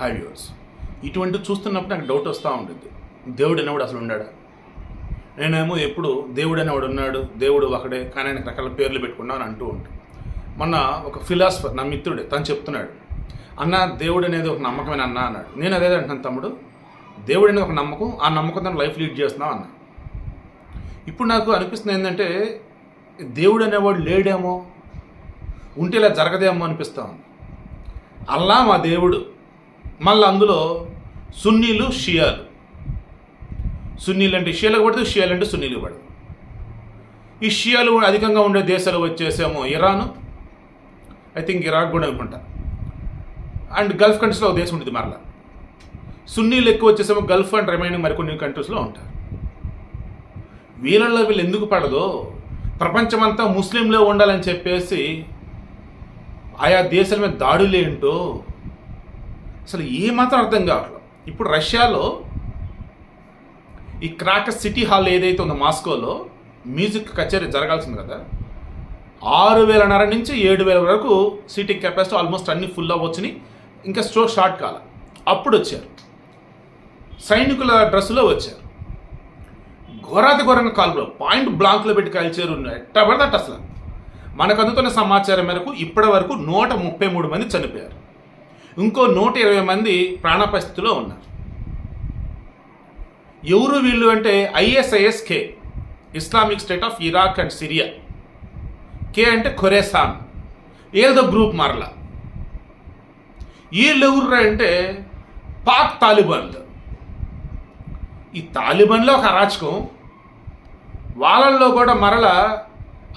High viewers ఇటువంటి చూస్తున్నప్పుడు నాకు డౌట్ వస్తూ ఉంటుంది దేవుడు అనేవాడు అసలు ఉన్నాడా నేనేమో ఎప్పుడు దేవుడు అనేవాడు ఉన్నాడు దేవుడు ఒకడే కానీ ఆయనకు రకాల పేర్లు పెట్టుకున్నాను అని అంటూ ఉంటాను మొన్న ఒక ఫిలాసఫర్ నా మిత్రుడే తను చెప్తున్నాడు. అన్న దేవుడు అనేది ఒక నమ్మకమైన అన్న అన్నాడు. నేను అదే అంటున్నాను తమ్ముడు. దేవుడు అనేది ఒక నమ్మకం ఆ నమ్మకంతో లైఫ్ లీడ్ చేస్తున్నావు అన్న. ఇప్పుడు నాకు అనిపిస్తుంది ఏంటంటే దేవుడు అనేవాడు లేడేమో ఉంటే ఇలా జరగదేమో అనిపిస్తా ఉంది. అల్లా మా దేవుడు. మళ్ళీ అందులో సున్నీలు షియాలు. సున్నీలు అంటే షియాలకు పడదు షియాలు అంటే సున్నీలు పడదు ఈ షియాలు కూడా అధికంగా ఉండే దేశాలు వచ్చేసేమో ఇరాన్ ఐ థింక్ ఇరాక్ కూడా అనుకుంటా. అండ్ గల్ఫ్ కంట్రీస్లో ఒక దేశం ఉంటుంది మరలా. సున్నీలు ఎక్కువ వచ్చేసేమో గల్ఫ్ అండ్ రిమైనింగ్ మరికొన్ని కంట్రీస్లో ఉంటారు. వీళ్ళల్లో వీళ్ళు ఎందుకు పడదో ప్రపంచమంతా ముస్లింలే ఉండాలని చెప్పేసి ఆయా దేశాల మీద దాడులు ఏంటో అసలు ఏమాత్రం అర్థం కావట్లేదు. ఇప్పుడు రష్యాలో ఈ క్రాకర్ సిటీ హాల్ ఏదైతే ఉందో మాస్కోలో మ్యూజిక్ కచేరీ జరగాల్సింది కదా. ఆరు వేలన్నర నుంచి ఏడు వేల వరకు సీటింగ్ కెపాసిటీ ఆల్మోస్ట్ అన్ని ఫుల్ అవ్వచ్చుని ఇంకా స్టో షార్ట్ కాల. అప్పుడు వచ్చారు. సైనికుల డ్రెస్సులో వచ్చారు. ఘోరాతి ఘోరంగా కాల్పులు పాయింట్ బ్లాంక్లో పెట్టి కాల్చారు. ఎట్ట పడదట అసలు. మనకు అందుతున్న సమాచారం మేరకు ఇప్పటి వరకు నూట ముప్పై మూడు మంది చనిపోయారు. ఇంకో నూట ఇరవై మంది ప్రాణపరిస్థితిలో ఉన్నారు. ఎవరు వీళ్ళు అంటే ISIS K Islamic State of Iraq and Syria. K అంటే ఖొరేసాన్ ఏదో గ్రూప్ మరలా. వీళ్ళు ఎవరు అంటే పాక్ తాలిబాన్లు ఈ తాలిబాన్లో ఒక అరాచకం వాళ్ళల్లో కూడా మరల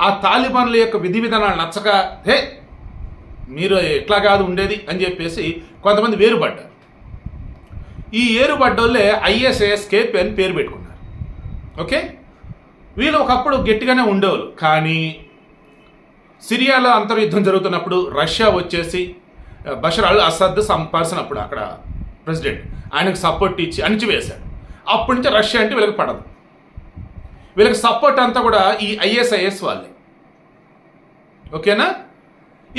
ఆ తాలిబాన్ల యొక్క విధి విధానాలు నచ్చక హే మీరు ఎట్లా కాదు ఉండేది అని చెప్పేసి కొంతమంది వేరుపడ్డారు. ఈ ఏరుబడ్డోళ్ళే ఐఎస్ఐఎస్ కేప్ అని పేరు పెట్టుకున్నారు. ఓకే? వీళ్ళు ఒకప్పుడు గట్టిగానే ఉండేవాళ్ళు. కానీ సిరియాలో అంతర్యుద్ధం జరుగుతున్నప్పుడు రష్యా వచ్చేసి బషర్ అల్ అసద్ సంపాల్సినప్పుడు అక్కడ ప్రెసిడెంట్ ఆయనకు సపోర్ట్ ఇచ్చి అణిచివేశాడు. అప్పటి నుంచి రష్యా అంటే వీళ్ళకి పడదు. వీళ్ళకి సపోర్ట్ అంతా కూడా ఈ ఐఎస్ఐఎస్ వాళ్ళే. ఓకేనా?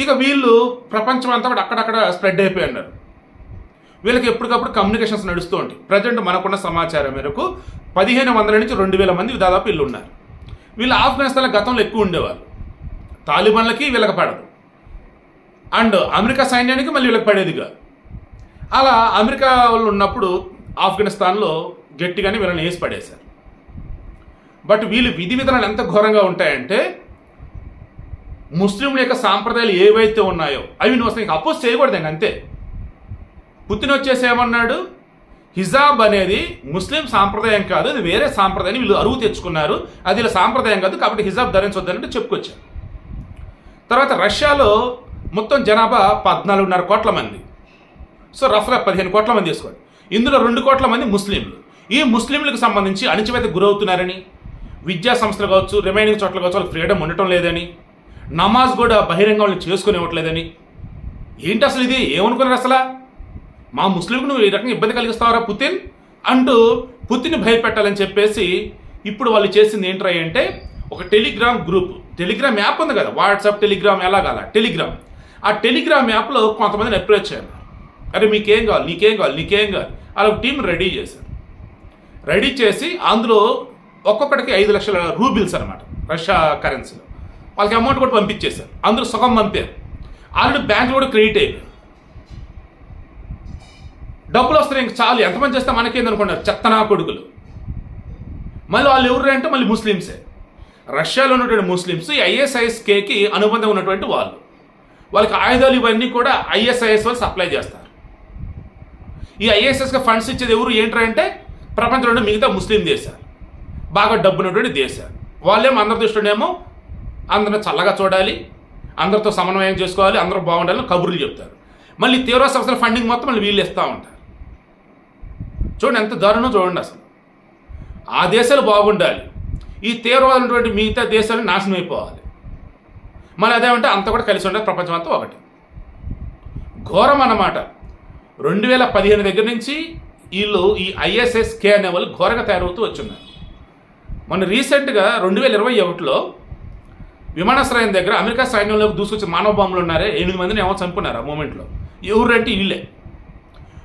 ఇక వీళ్ళు ప్రపంచం అంతా కూడా అక్కడక్కడ స్ప్రెడ్ అయిపోయి ఉన్నారు. వీళ్ళకి ఎప్పటికప్పుడు కమ్యూనికేషన్స్ నడుస్తూ ఉంటాయి. ప్రజెంట్ మనకున్న సమాచారం మేరకు పదిహేను వందల నుంచి రెండు వేల మంది దాదాపు వీళ్ళు ఉన్నారు. వీళ్ళు ఆఫ్ఘనిస్తాన్లో గతంలో ఎక్కువ ఉండేవాళ్ళు. తాలిబాన్లకి వీళ్ళకి పడదు. అండ్ అమెరికా సైన్యానికి మళ్ళీ వీళ్ళకి పడేది కాదు. అలా అమెరికా వాళ్ళు ఉన్నప్పుడు ఆఫ్ఘనిస్తాన్లో గట్టిగానే వీళ్ళని వేసి పడేశారు. బట్ వీళ్ళు విధి విధానాలు ఎంత ఘోరంగా ఉంటాయంటే ముస్లింల యొక్క సాంప్రదాయాలు ఏవైతే ఉన్నాయో అవి నువ్వు అసలు అపోజ్ చేయకూడదండి అంతే. పుతిన్ వచ్చేసి ఏమన్నాడు? హిజాబ్ అనేది ముస్లిం సాంప్రదాయం కాదు అది వేరే సాంప్రదాయాన్ని వీళ్ళు అరువు తెచ్చుకున్నారు. అది ఇలా సాంప్రదాయం కాదు కాబట్టి హిజాబ్ ధరించొద్దన్నట్టు చెప్పుకొచ్చారు తర్వాత రష్యాలో మొత్తం జనాభా పద్నాలుగున్నర కోట్ల మంది. సో రఫ్గా పదిహేను కోట్ల మంది తీసుకోండి ఇందులో రెండు కోట్ల మంది ముస్లింలు. ఈ ముస్లింలకు సంబంధించి అణిచివేత గురవుతున్నారని విద్యా సంస్థలు కావచ్చు రిమైనింగ్ చోట్ల కావచ్చు వాళ్ళకి ఫ్రీడమ్ ఉండటం లేదని నమాజ్ కూడా బహిరంగ వాళ్ళని చేసుకుని ఇవ్వట్లేదని. ఏంటి అసలు ఇది? ఏమనుకున్నారు అసలు? మా ముస్లింకు నువ్వు ఈ రకంగా ఇబ్బంది కలిగిస్తావరా పుతిన్? అంటూ పుతిన్ భయపెట్టాలని చెప్పేసి ఇప్పుడు వాళ్ళు చేసింది ఏంట్రా అంటే ఒక టెలిగ్రామ్ గ్రూప్. టెలిగ్రామ్ యాప్ ఉంది కదా వాట్సాప్ టెలిగ్రామ్ ఎలాగాల? టెలిగ్రామ్. ఆ టెలిగ్రామ్ యాప్లో కొంతమందిని అప్రోచ్ చేయాలి. అరే మీకేం కావాలి? నీకేం కావాలి? నీకేం కావాలి? అలా ఒక టీం రెడీ చేశారు. రెడీ చేసి అందులో ఒక్కొక్కడికి ఐదు లక్షల రూబిల్స్ అనమాట రష్యా కరెన్సీలో. వాళ్ళకి అమౌంట్ కూడా పంపించేశారు. అందరూ సుఖం పంపారు. ఆల్రెడీ బ్యాంకులు కూడా క్రెడిట్ అయిపోయారు డబ్బులు వస్తున్నాయి ఇంక చాలు. ఎంతమంది చేస్తే మనకేంది అనుకున్నారు? చెత్తనా కొడుకులు. మళ్ళీ వాళ్ళు ఎవరు అంటే మళ్ళీ ముస్లిమ్సే. రష్యాలో ఉన్నటువంటి ముస్లిమ్స్ ఈ ఐఎస్ఐఎస్ కేకి అనుబంధం ఉన్నటువంటి వాళ్ళు. వాళ్ళకి ఆయుధాలు ఇవన్నీ కూడా ఐఎస్ఐఎస్ వాళ్ళు సప్లై చేస్తారు. ఈ ఐఎస్ఎస్కి ఫండ్స్ ఇచ్చేది ఎవరు ఏంటంటే ప్రపంచంలో మిగతా ముస్లిం దేశాలు. బాగా డబ్బున్నటువంటి దేశాలు. వాళ్ళేమో అందరి దృష్టిలోనేమో అందరిని చల్లగా చూడాలి అందరితో సమన్వయం చేసుకోవాలి అందరూ బాగుండాలని కబుర్లు చెప్తారు. మళ్ళీ తీవ్ర సంస్థల ఫండింగ్ మొత్తం మళ్ళీ వీళ్ళు ఇస్తూ ఉంటారు. చూడండి ఎంత దారుణం చూడండి అసలు. ఆ దేశాలు బాగుండాలి. ఈ తీవ్రవాదమైనటువంటి మిగతా దేశాలు నాశనం అయిపోవాలి. మళ్ళీ అదేమంటే అంత కూడా కలిసి ఉండాలి ప్రపంచం అంతా ఒకటి. ఘోరం అన్నమాట. రెండు వేల పదిహేను దగ్గర నుంచి వీళ్ళు ఈ ఐఎస్ఎస్ కే అనే వాళ్ళు ఘోరంగా తయారవుతూ వచ్చున్నారు. మొన్న రీసెంట్గా రెండు వేల ఇరవై ఒకటిలో విమానాశ్రయం దగ్గర అమెరికా సైన్యంలోకి దూసుకొచ్చి మానవ బాంబులు ఉన్నారే? ఎనిమిది మందిని ఏమో చంపున్నారు ఆ మూమెంట్లో? ఎవరంటే వీళ్ళే.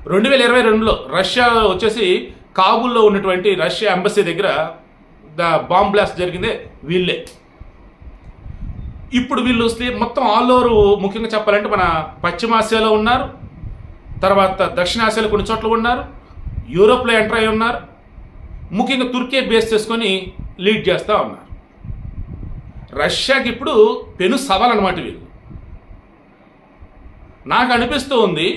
రెండు వేల ఇరవై రెండులో రష్యా వచ్చేసి కాబుల్లో ఉన్నటువంటి రష్యా ఎంబసీ దగ్గర ద బాంబ్ బ్లాస్ట్ జరిగిందే వీళ్ళే. ఇప్పుడు వీళ్ళు స్లీ- మొత్తం ఆల్ ఓవర్ ముఖ్యంగా చెప్పాలంటే మన పశ్చిమాసియాలో ఉన్నారు తర్వాత దక్షిణాసియాలో కొన్ని చోట్ల ఉన్నారు యూరోప్లో ఎంటర్ అయి ఉన్నారు ముఖ్యంగా తుర్కీ బేస్ చేసుకొని లీడ్ చేస్తూ ఉన్నారు. రష్యాకి ఇప్పుడు పెను సవాలన్నమాట వీళ్ళు. నాకు అనిపిస్తూ ఉంది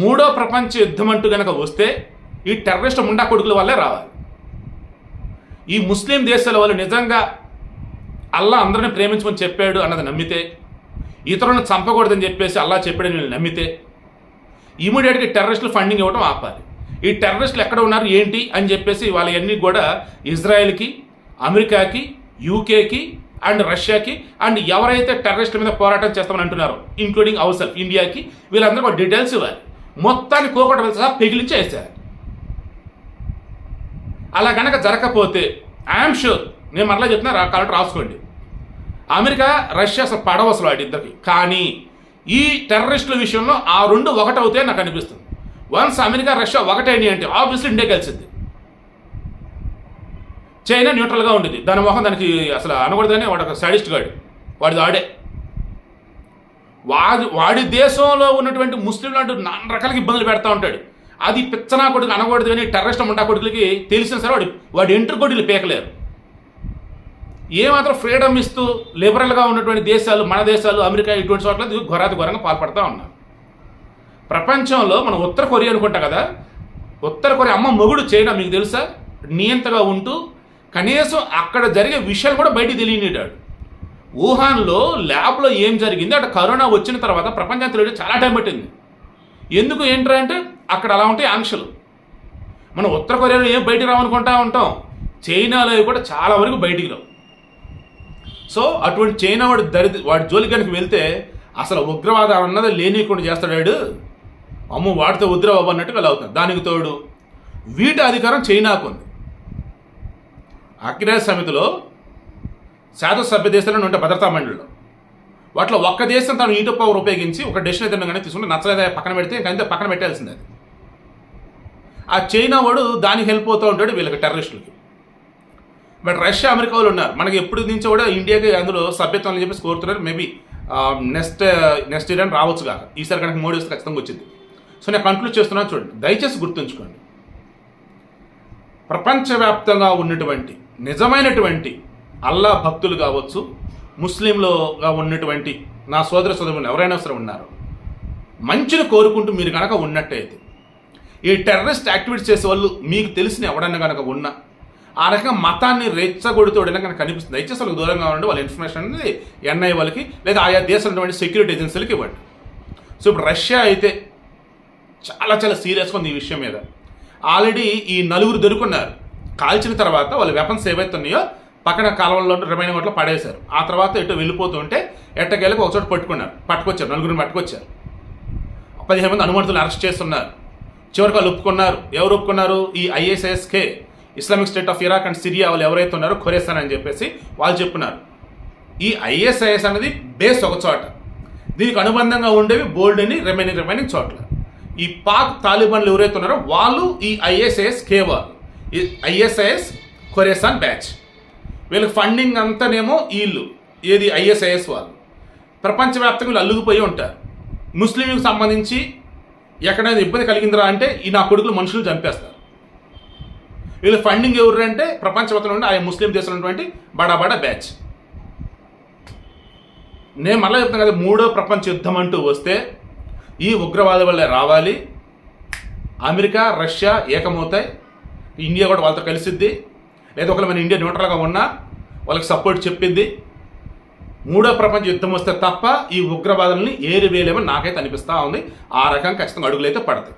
మూడో ప్రపంచ యుద్ధం అంటూ కనుక వస్తే ఈ టెర్రరిస్ట్ ముండా కొడుకుల వల్లే రావాలి. ఈ ముస్లిం దేశాల వాళ్ళు నిజంగా అల్లా అందరిని ప్రేమించమని చెప్పాడు అన్నది నమ్మితే ఇతరులను చంపకూడదని చెప్పేసి అల్లా చెప్పాడని వీళ్ళు నమ్మితే ఇమీడియట్గా టెర్రరిస్టులు ఫండింగ్ ఇవ్వడం ఆపాలి. ఈ టెర్రరిస్టులు ఎక్కడ ఉన్నారు ఏంటి అని చెప్పేసి వాళ్ళవన్నీ కూడా ఇజ్రాయెల్కి అమెరికాకి యూకేకి అండ్ రష్యాకి అండ్ ఎవరైతే టెర్రరిస్ట్ మీద పోరాటం చేస్తామని అంటున్నారో ఇంక్లూడింగ్ అవర్ సెల్ఫ్ ఇండియాకి వీళ్ళందరూ ఒక డీటెయిల్స్ ఇవ్వాలి. మొత్తాన్ని కోకట సహా పెగిలించి వేసేయాలి అలా గనక జరగకపోతే ఐఎమ్ షూర్ నేను మరలా చెప్తున్నా కరెక్ట్ రాసుకోండి. అమెరికా రష్యా అసలు పడవ అసలు వాటిద్దరికి కానీ ఈ టెర్రరిస్టుల విషయంలో ఆ రెండు ఒకటవుతాయి నాకు అనిపిస్తుంది. వన్స్ అమెరికా రష్యా ఒకటైంది అంటే ఆబ్వియస్లీ ఇండియా కలిసింది చైనా న్యూట్రల్గా ఉండేది. దాని మొహం దానికి అసలు అనకూడదని వాడు ఒక సైడిస్ట్ గాడు. వాడిది ఆడే. వాడి వాడి దేశంలో ఉన్నటువంటి ముస్లింలు అంటూ నాన్న రకాలకి ఇబ్బందులు పెడతా ఉంటాడు. అది పిచ్చనా కొడుకు అనకూడదు అని టెర్రరిస్ట్ ఉంటా కొడుకులకి తెలిసిన సరే వాడు వాడి ఎంట్రు కొడుకులు పీకలేరు. ఏమాత్రం ఫ్రీడమ్ ఇస్తూ లిబరల్గా ఉన్నటువంటి దేశాలు మన దేశాలు అమెరికా ఇటువంటి చోట్ల ఘోరాతి ఘోరంగా పాల్పడతా ఉన్నారు. ప్రపంచంలో మనం ఉత్తర కొరియా అనుకుంటాం కదా ఉత్తర కొరియా అమ్మ మొగుడు చైనా మీకు తెలుసా? నియంతగా ఉంటూ కనీసం అక్కడ జరిగే విషయాలు కూడా బయటికి తెలియనిటాడు వుహాన్లో ల్యాబ్లో ఏం జరిగింది? అక్కడ కరోనా వచ్చిన తర్వాత ప్రపంచం తెలియడం చాలా టైం పట్టింది. ఎందుకు ఏంటంటే అంటే అక్కడ అలా ఉంటాయి ఆంక్షలు. మనం ఉత్తర కొరియాలో ఏం బయటికి రావనుకుంటా ఉంటాం? చైనాలో కూడా చాలా వరకు బయటికి రావు. సో అటువంటి చైనా వాడు దరిద్ర వాడి జోలి కనుక వెళ్తే అసలు ఉగ్రవాదం అన్నది లేనికుండా చేస్తాడు అమ్మ అమ్మో వాడితో ఉగ్రవాదం అన్నట్టుగా అలా అవుతుంది. దానికి తోడు వీటి అధికారం చైనాకు ఉంది. అఖిరాజ్ సమితిలో శాశ్వత సభ్య దేశాలను ఉంటే భద్రతా మండలిలో. వాటిలో ఒక్క దేశం తను ఈటో పవర్ ఉపయోగించి ఒక డెసిషన్ అయితే కానీ తీసుకుంటే నచ్చలేదా పక్కన పెడితే ఇంకా పక్కన పెట్టాల్సిందే అది. ఆ చైనా వాడు దానికి హెల్ప్ అవుతూ ఉంటాడు వీళ్ళకి టెర్రరిస్టులకి బట్ రష్యా అమెరికా వాళ్ళు ఉన్నారు. మనకి ఎప్పుడు నుంచి కూడా ఇండియాకి అందులో సభ్యత్వం అని చెప్పేసి కోరుతున్నారు మేబీ నెక్స్ట్ నెక్స్ట్ ఇయర్ అని రావచ్చు కాక. ఈసారి కనుక మోడీ వస్తే ఖచ్చితంగా వచ్చింది. సో నేను కంక్లూడ్ చేస్తున్నాను చూడండి. దయచేసి గుర్తుంచుకోండి. ప్రపంచవ్యాప్తంగా ఉన్నటువంటి నిజమైనటువంటి అల్లా భక్తులు కావచ్చు ముస్లింలుగా ఉన్నటువంటి నా సోదర సోదరులు ఎవరైనా సరే ఉన్నారు మంచిని కోరుకుంటూ మీరు కనుక ఉన్నట్టయితే ఈ టెర్రరిస్ట్ యాక్టివిటీస్ చేసే వాళ్ళు మీకు తెలిసిన ఎవడన్నా కనుక ఉన్నా ఆ రకంగా మతాన్ని రెచ్చగొడుతోడైనా కనుక కనిపిస్తుంది. దయచేసి వాళ్ళకి దూరంగా ఉండండి వాళ్ళ ఇన్ఫర్మేషన్ అనేది ఎన్ఐ వాళ్ళకి లేదా ఆయా దేశంలో సెక్యూరిటీ ఏజెన్సీలకి ఇవ్వండి. సో ఇప్పుడు రష్యా అయితే చాలా చాలా సీరియస్గా ఉంది ఈ విషయం మీద. ఆల్రెడీ ఈ నలుగురు దొరుకున్నారు. కాల్చిన తర్వాత వాళ్ళు వెపన్స్ ఏవైతే ఉన్నాయో పక్కన కాలువల్లో రిమైనింగ్ వాటిలో పడేశారు. ఆ తర్వాత ఎటు వెళ్ళిపోతుంటే ఎట్టకేళ్ళకి ఒకచోట పట్టుకున్నారు. పట్టుకొచ్చారు. నలుగురిని పట్టుకొచ్చారు. పదిహేను మంది అనుమతులు అరెస్ట్ చేస్తున్నారు. చివరికి వాళ్ళు ఒప్పుకున్నారు. ఎవరు ఒప్పుకున్నారు? ఈ ఐఎస్ఎస్కే Islamic State of Iraq and Syria వాళ్ళు ఎవరైతే ఉన్నారో ఖొరేస్తాన్ అని చెప్పేసి వాళ్ళు చెప్పున్నారు. ఈ ఐఎస్ఐఎస్ అనేది బేస్ ఒక చోట. దీనికి అనుబంధంగా ఉండేవి బోల్డ్ అని రిమైనింగ్ రిమైనింగ్ చోట్ల. ఈ పాక్ తాలిబాన్లు ఎవరైతే ఉన్నారో వాళ్ళు ఈ ఐఎస్ఐఎస్ కే వాళ్ళు. ISIS Khorasan batch. వీళ్ళకి ఫండింగ్ అంతానేమో వీళ్ళు ఏది ఐఎస్ఐఎస్ వాళ్ళు. ప్రపంచవ్యాప్తంగా వీళ్ళు అల్లుగుపోయి ఉంటారు. ముస్లింలకు సంబంధించి ఎక్కడైనా ఇబ్బంది కలిగిందిరా అంటే ఈ నా కొడుకులు మనుషులు చంపేస్తారు. వీళ్ళ ఫండింగ్ ఎవరు అంటే ప్రపంచవ్యాప్తంగా ఉండే ఆ ముస్లిం దేశంలో ఉన్నటువంటి బడా బడా బ్యాచ్. నేను మళ్ళీ చెప్తాను కదా మూడో ప్రపంచ యుద్ధం అంటూ వస్తే ఈ ఉగ్రవాద వల్ల రావాలి. America Russia ఏకమవుతాయి. ఇండియా కూడా వాళ్ళతో కలిసిద్ది. లేదా ఒకవేళ మన ఇండియా న్యూట్రల్గా ఉన్నా వాళ్ళకి సపోర్ట్ చెప్పింది మూడో ప్రపంచ యుద్ధం వస్తే తప్ప ఈ ఉగ్రవాదుల్ని ఏరివేయలేమని నాకైతే అనిపిస్తూ ఉంది. ఆ రకం ఖచ్చితంగా అడుగులైతే పడతాయి.